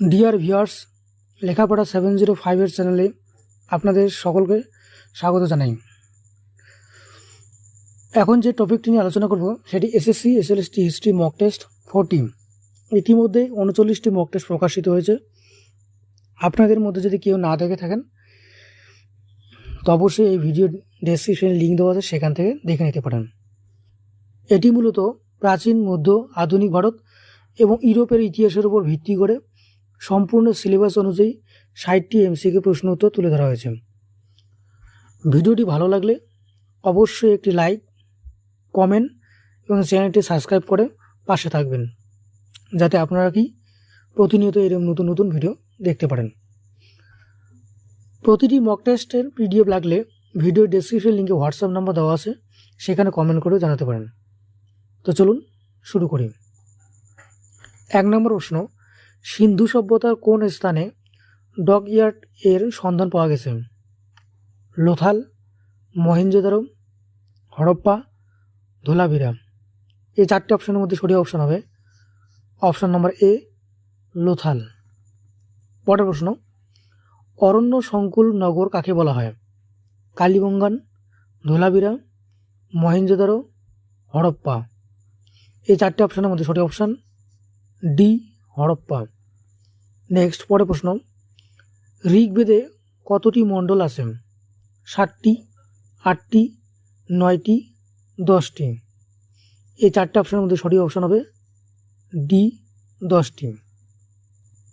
Dear viewers Lekhapora seven zero ফাইভের চ্যানেলে আপনাদের সকলকে স্বাগত জানাই। এখন যে টপিকটি নিয়ে আলোচনা করব, সেটি SSC SLST history mock test forty ইতিমধ্যে উনচল্লিশটি মক টেস্ট প্রকাশিত হয়েছে। আপনাদের মধ্যে যদি কেউ না দেখে থাকেন, তো অবশ্যই এই ভিডিও ডেসক্রিপশনে লিঙ্ক দেওয়া আছে, সেখান থেকে দেখে নিতে পারেন। এটি মূলত প্রাচীন, মধ্য, আধুনিক ভারত এবং ইউরোপের ইতিহাসের উপর ভিত্তি করে সম্পূর্ণ সিলেবাস অনুযায়ী ষাটটি এমসিকে প্রশ্ন উত্তর তুলে ধরা হয়েছে। ভিডিওটি ভালো লাগলে অবশ্যই একটি লাইক কমেন্ট এবং চ্যানেলটি সাবস্ক্রাইব করে পাশে থাকবেন, যাতে আপনারা কি প্রতিনিয়ত এরকম নতুন নতুন ভিডিও দেখতে পারেন। প্রতিটি মক টেস্টের পিডিএফ লাগলে ভিডিও ডেসক্রিপশন লিঙ্কে হোয়াটসঅ্যাপ নাম্বার দেওয়া আছে, সেখানে কমেন্ট করেও জানাতে পারেন। তো চলুন শুরু করি। এক নম্বর প্রশ্ন সিন্ধু সভ্যতার কোন স্থানে ডগ ইয়ার্ড এর সন্ধান পাওয়া গেছে? লোথাল মহেঞ্জোদারো হরপ্পা, ধোলাভিরা। এই চারটি অপশনের মধ্যে সঠিক অপশন হবে। Option number A, Lothal. পরের প্রশ্ন, অরণ্য সংকুল নগর কাকে বলা হয়? কালীবঙ্গান ধোলাভিরা মহেঞ্জোদারো হরপ্পা। এই চারটি অপশনের মধ্যে সঠিক অপশন ডি হরপ্পা। নেক্সট পরে প্রশ্ন। ঋগ্বেদে কতটি মণ্ডল আছে? সাতটি, আটটি, নয়টি, দশটি। এই চারটে অপশনের মধ্যে সঠিক অপশন হবে ডি দশটি।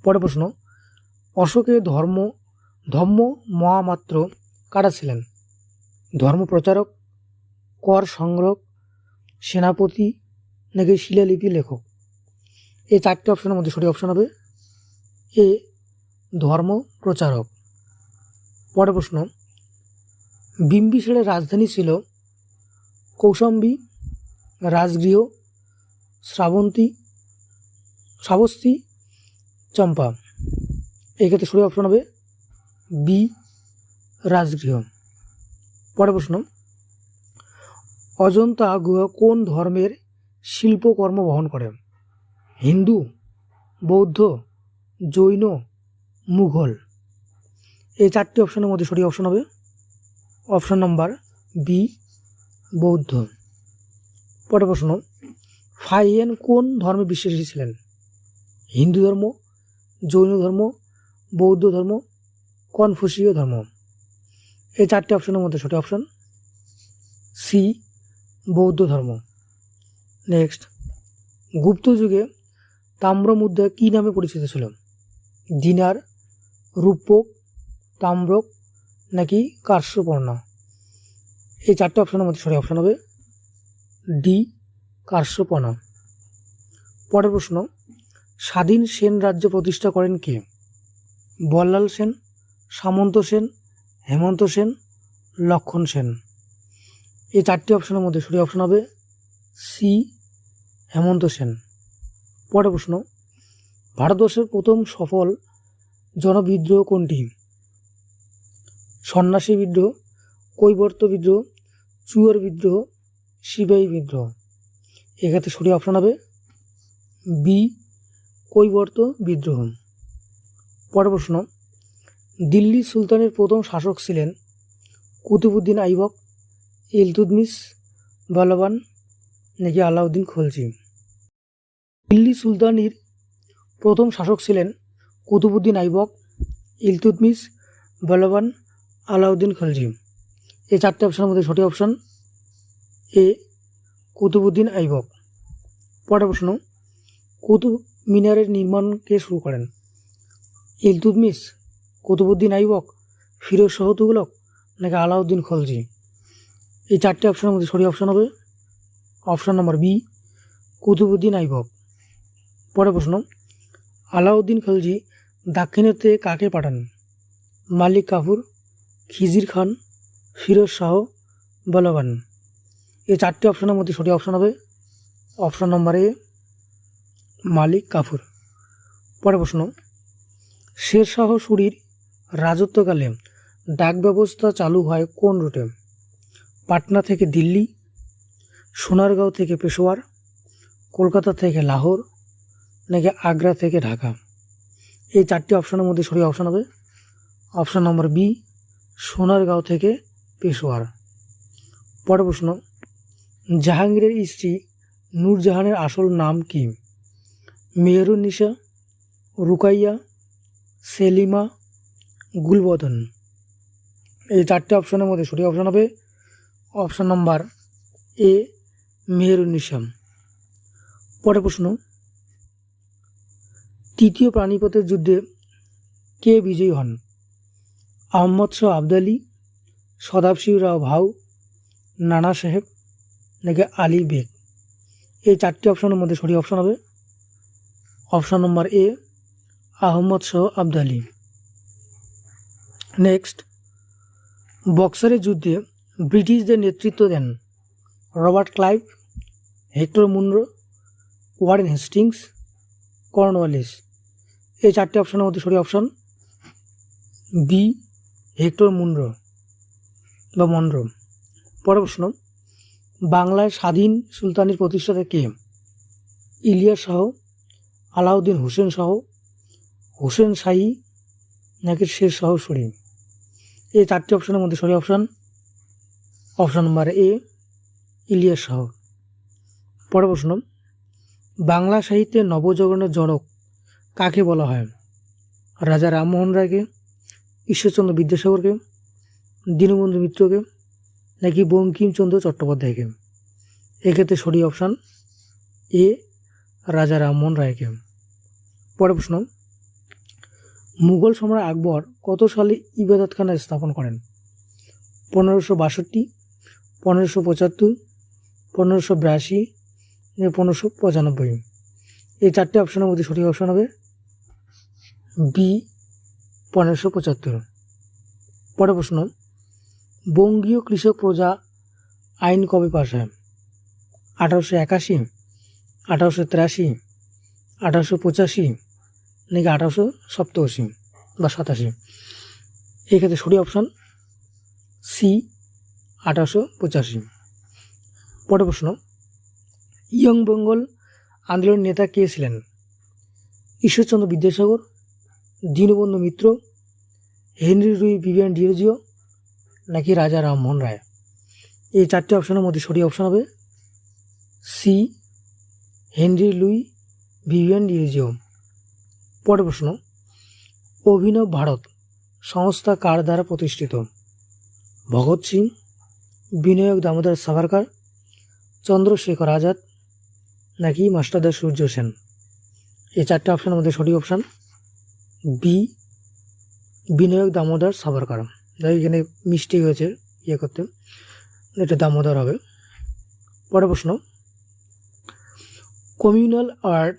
পরের প্রশ্ন অশোকের ধর্ম ধর্ম মহামাত্র কারা ছিলেন? ধর্ম প্রচারক, কর সংগ্রহ সেনাপতি নাকি শিলালিপি লেখক? এই চারটি অপশনের মধ্যে সঠিক অপশন হবে এ, ধর্ম, প্রচারক। পরের প্রশ্ন বিম্বিসারের রাজধানী ছিল কৌশাম্বী, রাজগৃহ, শ্রাবন্তী, শ্রাবস্তী, চম্পা। এক্ষেত্রে সঠিক অপশন হবে বি, রাজগৃহ। পরের প্রশ্ন, অজন্তা গুহা কোন ধর্মের শিল্পকর্ম বহন করে? হিন্দু, বৌদ্ধ, জৈন, মুঘল। এই চারটি অপশনের মধ্যে সঠিক অপশন হবে। অপশন নম্বর বি বৌদ্ধ। পরের প্রশ্ন, ফাইয়েন কোন ধর্মে বিশ্বাসী ছিলেন? হিন্দু ধর্ম, জৈন ধর্ম, বৌদ্ধ ধর্ম, কনফুসীয় ধর্ম। এই চারটি অপশনের মধ্যে সঠিক অপশন সি বৌদ্ধ ধর্ম। নেক্সট গুপ্ত যুগে তাম্র মুদ্রা কী নামে পরিচিত ছিল? দিনার, রূপক, তাম্রক নাকি কার্স্যপর্ণ এই চারটে অপশনের মধ্যে সরি অপশন হবে ডি কার্স্যপর্ণ পরের প্রশ্ন, স্বাধীন সেন রাজ্য প্রতিষ্ঠা করেন কে? বল্লাল সেন, সামন্ত সেন, হেমন্ত সেন, লক্ষণ সেন। এই চারটি অপশনের মধ্যে সরি অপশন হবে সি, হেমন্ত সেন। পরের প্রশ্ন, ভারতবর্ষের প্রথম সফল জনবিদ্রোহ কোনটি? সন্ন্যাসী বিদ্রোহ, কৈবর্ত বিদ্রোহ, চুয়ার বিদ্রোহ, সিপাহী বিদ্রোহ। এক্ষেত্রে সঠিক অপশন হবে বি, কৈবর্ত বিদ্রোহ। পরের প্রশ্ন, দিল্লি সুলতানের প্রথম শাসক ছিলেন কুতুবুদ্দিন আইবক ইলতুদমিস বলবান নাকি আলাউদ্দিন খলজি? দিল্লি সুলতানির প্রথম শাসক ছিলেন কুতুবুদ্দিন আইবক ইলতুদমিস বলবান আলাউদ্দিন খলজি। এই চারটি অপশনের মধ্যে সঠিক অপশন এ, কুতুবুদ্দিন আইবক। পরের প্রশ্ন, কুতুব মিনারের নির্মাণ কে শুরু করেন? ইলতুতমিস কুতুবুদ্দিন আইবক, ফিরোজ শাহ তুগলক নাকি আলাউদ্দিন খলজি? এই চারটি অপশনের মধ্যে সঠিক অপশন হবে। অপশন নম্বর বি, কুতুবুদ্দিন আইবক। পরের প্রশ্ন, আলাউদ্দিন খলজি দাক্ষিণাত্যে কাকে পাঠান? মালিক কাফুর, খিজির খান, ফিরোজ শাহ, বলবান। এই চারটি অপশনের মধ্যে সঠিক অপশন হবে। Option number A Malik Kafur. পরের প্রশ্ন, শের শাহ সুরির রাজত্বকালে ডাক ব্যবস্থা চালু হয় কোন রুটে? পাটনা থেকে দিল্লি, সোনারগাঁও থেকে পেশোয়ার, কলকাতা থেকে লাহোর নাকি আগ্রা থেকে ঢাকা। এই চারটি অপশনের মধ্যে সঠিক অপশন হবে। অপশন নম্বর বি, সোনারগাঁও থেকে পেশোয়ার। পরের প্রশ্ন, জাহাঙ্গীরের স্ত্রী নূরজাহানের আসল নাম কি? মেহরুন্নিসা রুকাইয়া, সেলিমা, গুলবদন। এই চারটি অপশনের মধ্যে সঠিক অপশন হবে। অপশন নম্বর এ মেহরুন্নিসা পরের প্রশ্ন তৃতীয় প্রাণীপথের যুদ্ধে কে বিজয়ী হন? আহম্মদ শাহ আবদালি সদাবশিব রাও ভাউ, নানা সাহেব নাকি আলী বেগ? এই চারটি অপশনের মধ্যে সঠিক অপশন হবে। Option number A Ahmad Shah Abdali. Next বক্সারের যুদ্ধে ব্রিটিশদের নেতৃত্ব দেন Robert Clive, Hector Munro, Warren Hastings, Cornwallis. এই চারটি অপশনের মধ্যে সঠিক অপশন বি হেক্টর মুনরো বা মনরো পরের প্রশ্ন, বাংলায় স্বাধীন সুলতানির প্রতিষ্ঠাতা কে? ইলিয়াস শাহ, আলাউদ্দিন হোসেন শাহ, হোসেন শাহী নাকি শের শাহ সরিম এই চারটি অপশনের মধ্যে সঠিক option option number A Ilias Shah. পরের প্রশ্ন, বাংলা সাহিত্যে নবজাগরণের জনক কাকে বলা হয়? রাজা রামমোহন রায়কে, ঈশ্বরচন্দ্র বিদ্যাসাগরকে, দীনবন্ধু মিত্রকে, নাকি বঙ্কিমচন্দ্র চট্টোপাধ্যায়কে? এক্ষেত্রে সঠিক অপশান এ, রাজা রামমোহন রায়কে। পরের প্রশ্ন, মুঘল সম্রাট আকবর কত সালে ইবাদতখানা স্থাপন করেন? পনেরোশো বাষট্টি, পনেরোশো পঁচাত্তর, পনেরোশো বিরাশি, পনেরোশো পঁচানব্বই। এই চারটে অপশনের মধ্যে সঠিক অপশন হবে বি, পনেরোশো পঁচাত্তর। পরে প্রশ্ন, বঙ্গীয় কৃষক প্রজা আইন কবে পাশ হয়? আঠারোশো একাশি, আঠারোশো তিরাশি, আঠারোশো পঁচাশি নাকি আঠারোশো সপ্তাশি বা সাতাশি? এক্ষেত্রে সঠিক অপশান সি, আঠারোশো পঁচাশি। পরে প্রশ্ন, ইয়ং বেঙ্গল আন্দোলনের নেতা কে ছিলেন? Ishwarchandra Vidyasagar Dinabandhu Mitra, Henry Louis Vivian Derozio নাকি রাজা রামমোহন রায়। এই চারটি অপশনের মধ্যে সঠিক অপশন হবে C Henry Louis, Vivian Derozio পরের প্রশ্ন, অভিনব ভারত সংস্থা কার দ্বারা প্রতিষ্ঠিত? ভগৎ সিং, বিনায়ক দামোদর সাভারকার, চন্দ্রশেখর আজাদ, নাকি মাস্টারদা সূর্য সেন? এই চারটে অপশনের মধ্যে সঠিক অপশান বি বিনায়ক দামোদর সাভারকার যাই এখানে মিস্টেক হয়েছে ইয়ে করতে। এটা দামোদর হবে। পরের প্রশ্ন, কমিউনাল আর্ট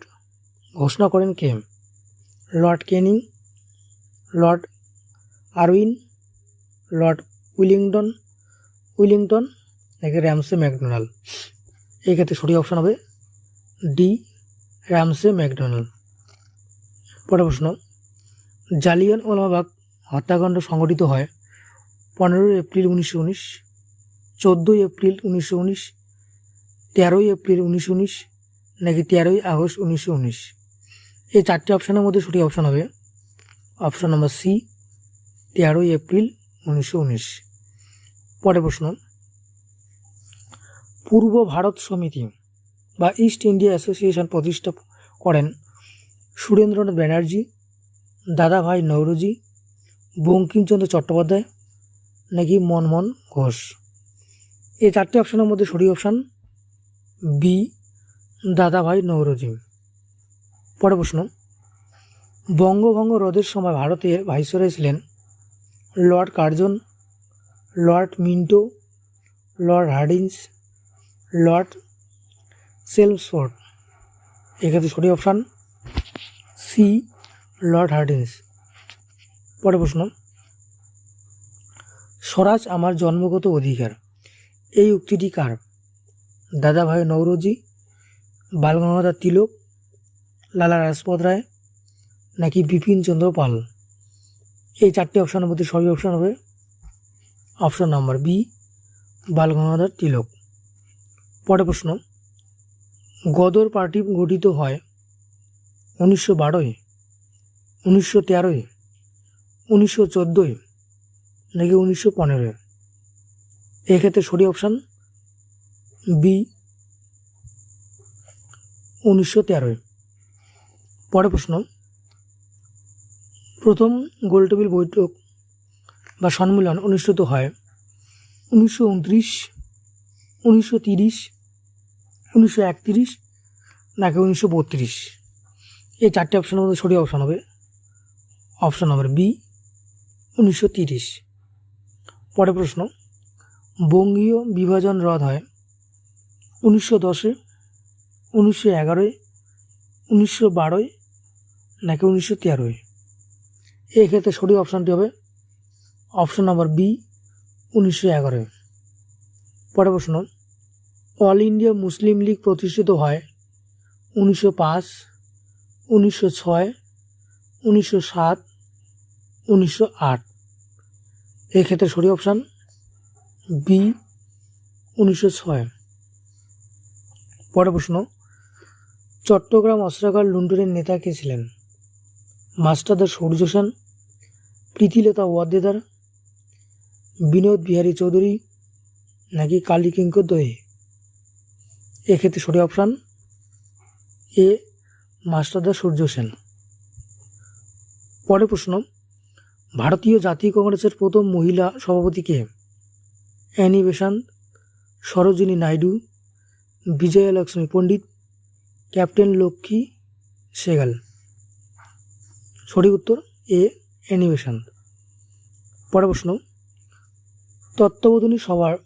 ঘোষণা করেন কে? Lord Canning Lord Irwin, Lord Willington Willington নাকি র্যামসে ম্যাকডোনাল এই ক্ষেত্রে সঠিক অপশন হবে ডি, র্যামসে ম্যাকডোনাল পরের প্রশ্ন জালিয়ান ওলামাবাগ হত্যাকাণ্ড সংঘটিত হয় পনেরোই এপ্রিল উনিশশো উনিশ, চোদ্দোই এপ্রিল উনিশশো উনিশ, তেরোই এপ্রিল উনিশশো উনিশ নাকি তেরোই আগস্ট উনিশশো উনিশ। এই চারটি অপশানের মধ্যে সঠিক অপশান হবে অপশান নম্বর সি, তেরোই এপ্রিল উনিশশো উনিশ। পরের প্রশ্ন, পূর্ব ভারত সমিতি বা ইস্ট ইন্ডিয়া অ্যাসোসিয়েশন প্রতিষ্ঠা করেন সুরেন্দ্রনাথ ব্যানার্জি দাদাভাই নৌরজি, বঙ্কিমচন্দ্র চট্টোপাধ্যায় নাকি মনমোহন ঘোষ। এই চারটি অপশানের মধ্যে সঠিক অপশান বি দাদাভাই নৌরজি। পরের প্রশ্ন, বঙ্গভঙ্গ রোধের সময় ভারতের ভাইসরয় ছিলেন Lord Curzon, Lord Minto, Lord Hardinge Lord Chelmsford. এক্ষেত্রে সঠিক অপশান সি লর্ড হার্ডিন্স পরে প্রশ্ন। স্বরাজ আমার জন্মগত অধিকার। এই উক্তিটি কার? দাদাভাই নৌরজি বালগঙ্গাধর তিলক, লালা রাজপথ রায় নাকি বিপিন চন্দ্র পাল? এই চারটি অপশানের মধ্যে সঠিক অপশান হবে। অপশান নাম্বার বি, বালগঙ্গাধর তিলক। পরে প্রশ্ন। গদর পার্টি গঠিত হয় উনিশশো বারোয়। উনিশশো তেরোয়, উনিশশো চোদ্দোয় নাকি উনিশশো পনেরোয়? এক্ষেত্রে সঠিক অপশান বি, উনিশশো তেরোয়। পরের প্রশ্ন, প্রথম গোলটেবিল বৈঠক বা সম্মেলন অনুষ্ঠিত হয় উনিশশো উনত্রিশ, উনিশশো তিরিশ, উনিশশো একত্রিশ নাকি উনিশশো বত্রিশ? এই চারটি অপশানের মধ্যে সঠিক অপশান হবে অপশান নম্বর বি, উনিশশো তিরিশ। প্রশ্ন, বঙ্গীয় বিভাজন রদ হয় উনিশশো দশে, উনিশশো এগারোয়, উনিশশো বারোয় নাকি উনিশশো তেরোয়? এক্ষেত্রে সঠিক অপশানটি হবে অপশান নম্বর বি, উনিশশো এগারোয়। পরের প্রশ্ন, অল ইন্ডিয়া মুসলিম লীগ প্রতিষ্ঠিত হয় উনিশশো পাঁচ, উনিশশো ছয় উনিশশো সাত, উনিশশো আট। এক্ষেত্রে সঠিক অপশান বি, উনিশশো ছয়। পরের প্রশ্ন, চট্টগ্রাম অস্ত্রাগার লুন্ডনের নেতা কে ছিলেন? মাস্টারদার সূর্য সেন প্রীতিলতা ওয়াদ্দেদার, বিনোদ বিহারী চৌধুরী নাকি কালী কিঙ্কর দয়ে এক্ষেত্রে সঠিক অপশান এ মাস্টারদা সূর্য সেন পরের প্রশ্ন, ভারতীয় জাতীয় কংগ্রেসের প্রথম মহিলা সভাপতি কে? Annie Besant, Sarojini Naidu Vijayalakshmi Pandit, captain Lakshmi Sahgal. সঠিক উত্তর, এ, অ্যানি পরের প্রশ্ন, তত্ত্ববোধনী সভার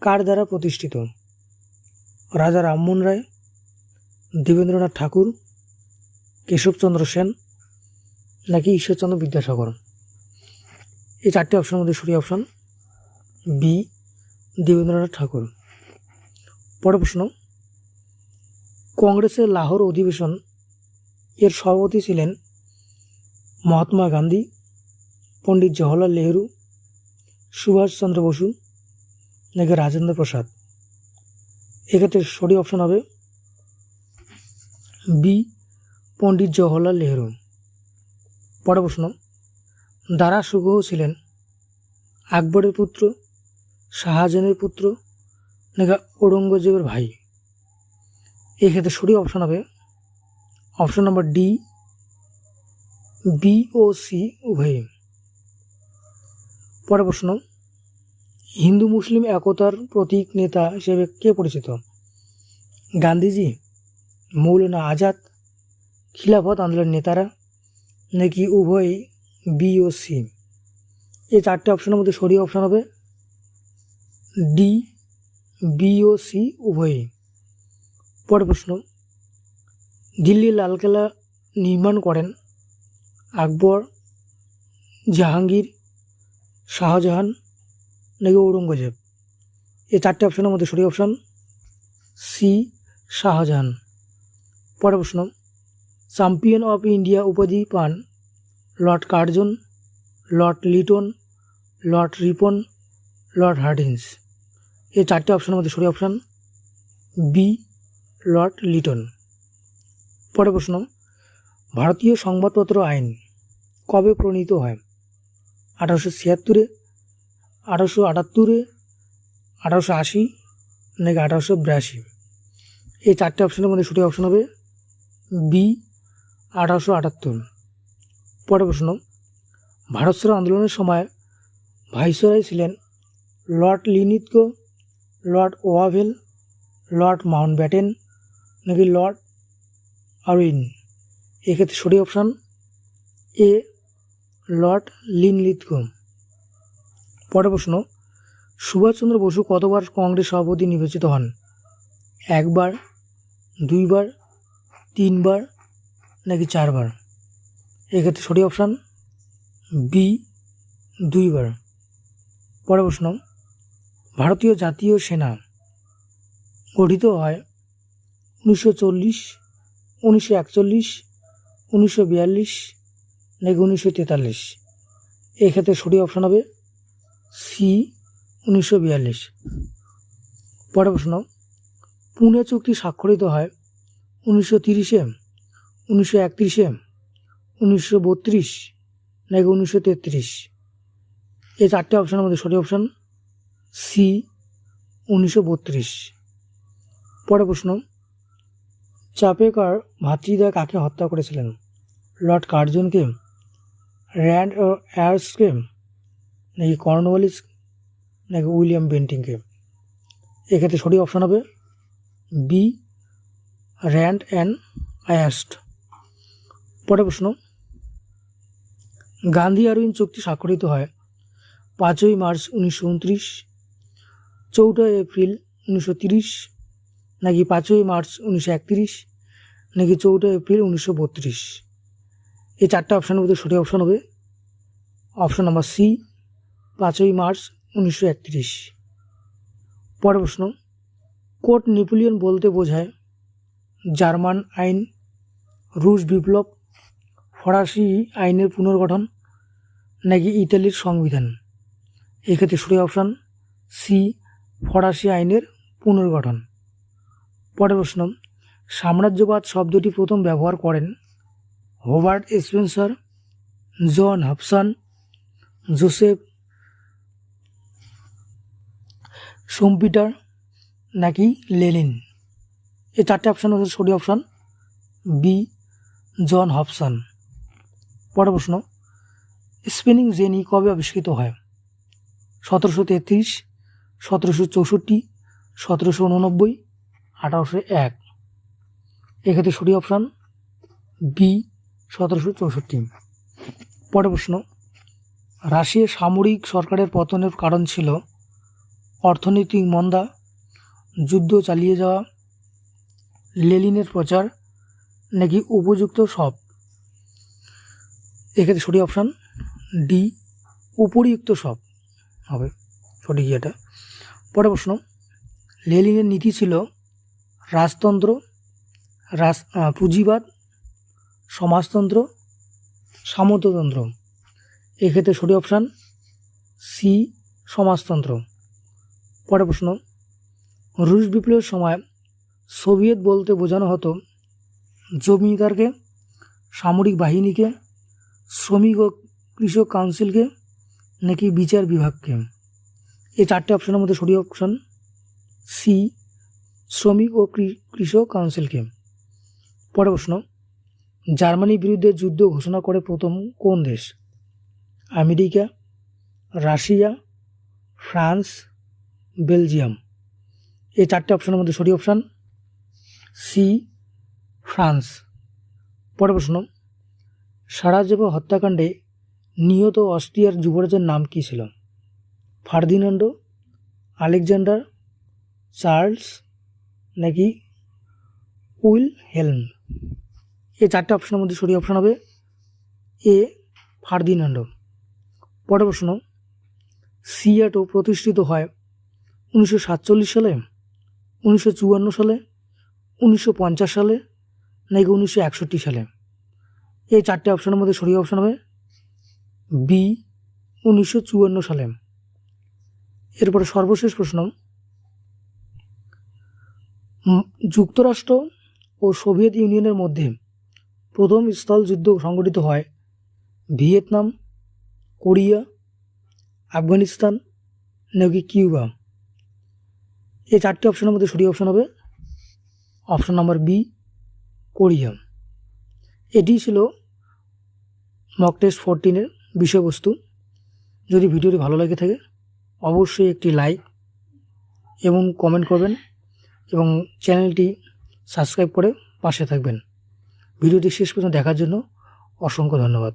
কার দ্বারা প্রতিষ্ঠিত? রাজা রামমোহন রায়, দেবেন্দ্রনাথ ঠাকুর, কেশবচন্দ্র সেন নাকি ঈশ্বরচন্দ্র বিদ্যাসাগর? এই চারটি অপশনের মধ্যে sorry option B Debendranath Thakur. পরের প্রশ্ন, কংগ্রেসের লাহোর অধিবেশন এর সভাপতি ছিলেন মহাত্মা গান্ধী, পণ্ডিত জওহরলাল নেহরু সুভাষচন্দ্র বসু নাকি রাজেন্দ্র প্রসাদ? এক্ষেত্রে সঠিক অপশন হবে বি পণ্ডিত জওহরলাল নেহরু। পরের প্রশ্ন, দারা সুগহ ছিলেন আকবরের পুত্র, শাহজাহানের পুত্র নাকি ঔরঙ্গজেবের ভাই? এক্ষেত্রে সঠিক অপশন হবে অপশন নম্বর ডি বি ও সি উভয়ই পরের প্রশ্ন, হিন্দু মুসলিম একতার প্রতীক নেতা হিসেবে কে পরিচিত? গান্ধীজি, মৌলানা আজাদ, খিলাফত আন্দোলনের নেতারা নাকি উভয়ই বি ও সি এই চারটে অপশনের মধ্যে সঠিক অপশন হবে ডি বি ও সি উভয়ই। পরের প্রশ্ন, দিল্লি লালকেল্লা নির্মাণ করেন আকবর, জাহাঙ্গীর, শাহজাহান নাকি ঔরঙ্গজেব? এই চারটে অপশনের মধ্যে সঠিক অপশন সি শাহজাহান। পরের প্রশ্ন চ্যাম্পিয়ন অফ ইন্ডিয়া উপাধি পান lord Curzon lord Lytton lord Ripon lord Hardinge এই চারটে অপশানের মধ্যে সঠিক অপশান বি লর্ড লিটন পরে প্রশ্ন, ভারতীয় সংবাদপত্র আইন কবে প্রণীত হয়? আঠারোশো ছিয়াত্তরে, আঠারোশো আটাত্তরে, আঠারোশো আশি, নাকি আঠারোশো বিরাশি? এই চারটে অপশানের মধ্যে সঠিক অপশান হবে বি আঠারোশো আটাত্তর। পরের প্রশ্ন ভারত আন্দোলনের সময় ভাইসরয় ছিলেন Lord Linlithgow Lord Wavell, Lord Mountbatten নাকি লর্ড আরউইন? এক্ষেত্রে সঠিক অপশান, এ, লর্ড লিনলিৎগ পরের প্রশ্ন, সুভাষচন্দ্র বসু কতবার কংগ্রেস সভাপতি নির্বাচিত হন? একবার, দুইবার, তিনবার নাকি চারবার? এক্ষেত্রে সঠিক অপশান বি দুইবার। পরের প্রশ্ন, ভারতীয় জাতীয় সেনা গঠিত হয় উনিশশো চল্লিশ, উনিশশো একচল্লিশ, উনিশশো বিয়াল্লিশ নাকি উনিশশো তেতাল্লিশ? এক্ষেত্রে সঠিক অপশান হবে সি উনিশশো বিয়াল্লিশ। পরের প্রশ্ন, পুনে চুক্তি স্বাক্ষরিত হয় উনিশশো তিরিশে উনিশশো একত্রিশে, উনিশশো বত্রিশ, নাকি উনিশশো তেত্রিশ। এই চারটে অপশানের মধ্যে সঠিক অপশান সি উনিশশো বত্রিশ। পরের প্রশ্ন, চাপেকার ভাতৃদয় কাকে হত্যা করেছিলেন? লর্ড কার্জনকে, র্যান্ড ও অ্যার্সকে, নাকি কর্নওয়ালিস, নাকি উইলিয়াম বেন্টিংকে? এক্ষেত্রে সঠিক অপশান হবে বি র্যান্ড অ্যান্ড আয়াস্ট পরের প্রশ্ন, গান্ধী আরউইন চুক্তি স্বাক্ষরিত হয় পাঁচই মার্চ উনিশশো উনত্রিশ, চৌঠা এপ্রিল উনিশশো তিরিশ, নাকি পাঁচই মার্চ উনিশশো একত্রিশ, নাকি চৌঠা এপ্রিল উনিশশো বত্রিশ? এই চারটা অপশানের মধ্যে সঠিক অপশান হবে। অপশান নাম্বার সি পাঁচই মার্চ উনিশশো একত্রিশ। পরের প্রশ্ন কোর্ট নেপোলিয়ন বলতে বোঝায় জার্মান আইন, রুশ বিপ্লব ফরাসি আইনের পুনর্গঠন নাকি ইতালির সংবিধান? এক্ষেত্রে সঠিক অপশান সি, ফরাসি আইনের পুনর্গঠন। পরের প্রশ্ন, সাম্রাজ্যবাদ শব্দটি প্রথম ব্যবহার করেন Herbert Spencer John Hobson, Joseph Schumpeter নাকি লেলিন এই চারটে অপশান হচ্ছে সঠিক অপশান বি জন হবসন পরের প্রশ্ন স্পিনিং জেনি কবে আবিষ্কৃত হয়? সতেরোশো তেত্রিশ, সতেরোশো চৌষট্টি, সতেরোশো উননব্বই, আঠারোশো এক। এক্ষেত্রে সঠিক অপশান বি সতেরোশো চৌষট্টি। পরের প্রশ্ন, রাশিয়ার সামরিক সরকারের পতনের কারণ ছিল অর্থনৈতিক মন্দা, যুদ্ধ চালিয়ে যাওয়া লেলিনের প্রচার, নাকি উপযুক্ত সব? এক্ষেত্রে সঠিক অপশান ডি, উপরিযুক্ত সব হবে সঠিক ইয়েটা। পরের প্রশ্ন, লেলিনের নীতি ছিল রাজতন্ত্র, রাজ পুঁজিবাদ, সমাজতন্ত্র, সামন্ততন্ত্র। এক্ষেত্রে সঠিক অপশান সি, সমাজতন্ত্র। পরের প্রশ্ন, রুশ বিপ্লবের সময় সোভিয়েত বলতে বোঝানো হতো জমিদারকে, সামরিক বাহিনীকে শ্রমিক ও কৃষক কাউন্সিলকে নাকি বিচার বিভাগকে? এই চারটে অপশনের মধ্যে সঠিক অপশন সি শ্রমিক ও কৃষক কাউন্সিলকে পরের প্রশ্ন, জার্মানির বিরুদ্ধে যুদ্ধ ঘোষণা করে প্রথম কোন দেশ? America, Russia, France, Belgium. এই চারটে অপশনের মধ্যে সঠিক অপশান সি ফ্রান্স। পরের প্রশ্ন সারাজেভো হত্যাকাণ্ডে নিহত অস্ট্রিয়ার যুবরাজের নাম কী ছিল? ফার্দিনান্ডো, আলেকজান্ডার, চার্লস নাকি উইল হেলম এই চারটে অপশনের মধ্যে সরি অপশন হবে এ, ফার্দিনান্ডো। পরের প্রশ্ন, সিয়াটো প্রতিষ্ঠিত হয় উনিশশো সাতচল্লিশ সালে, উনিশশো চুয়ান্ন সালে, উনিশশো পঞ্চাশ সালে নাকি উনিশশো একষট্টি সালে? এই চারটে অপশনের মধ্যে সঠিক অপশন হবে বি উনিশশো চুয়ান্ন সালে। এরপরে সর্বশেষ প্রশ্ন। যুক্তরাষ্ট্র ও সোভিয়েত ইউনিয়নের মধ্যে প্রথম স্থল যুদ্ধ সংগঠিত হয় ভিয়েতনাম, কোরিয়া, আফগানিস্তান নাকি কিউবা। এই চারটি অপশনের মধ্যে সঠিক অপশন হবে অপশন নাম্বার বি কোরিয়া। এটি ছিল মক টেস্ট ফোরটিনের বিষয়বস্তু। যদি ভিডিওটি ভালো লাগে থাকে, অবশ্যই একটি লাইক এবং কমেন্ট করবেন এবং চ্যানেলটি সাবস্ক্রাইব করে পাশে থাকবেন। ভিডিওটি শেষ পর্যন্ত দেখার জন্য অসংখ্য ধন্যবাদ।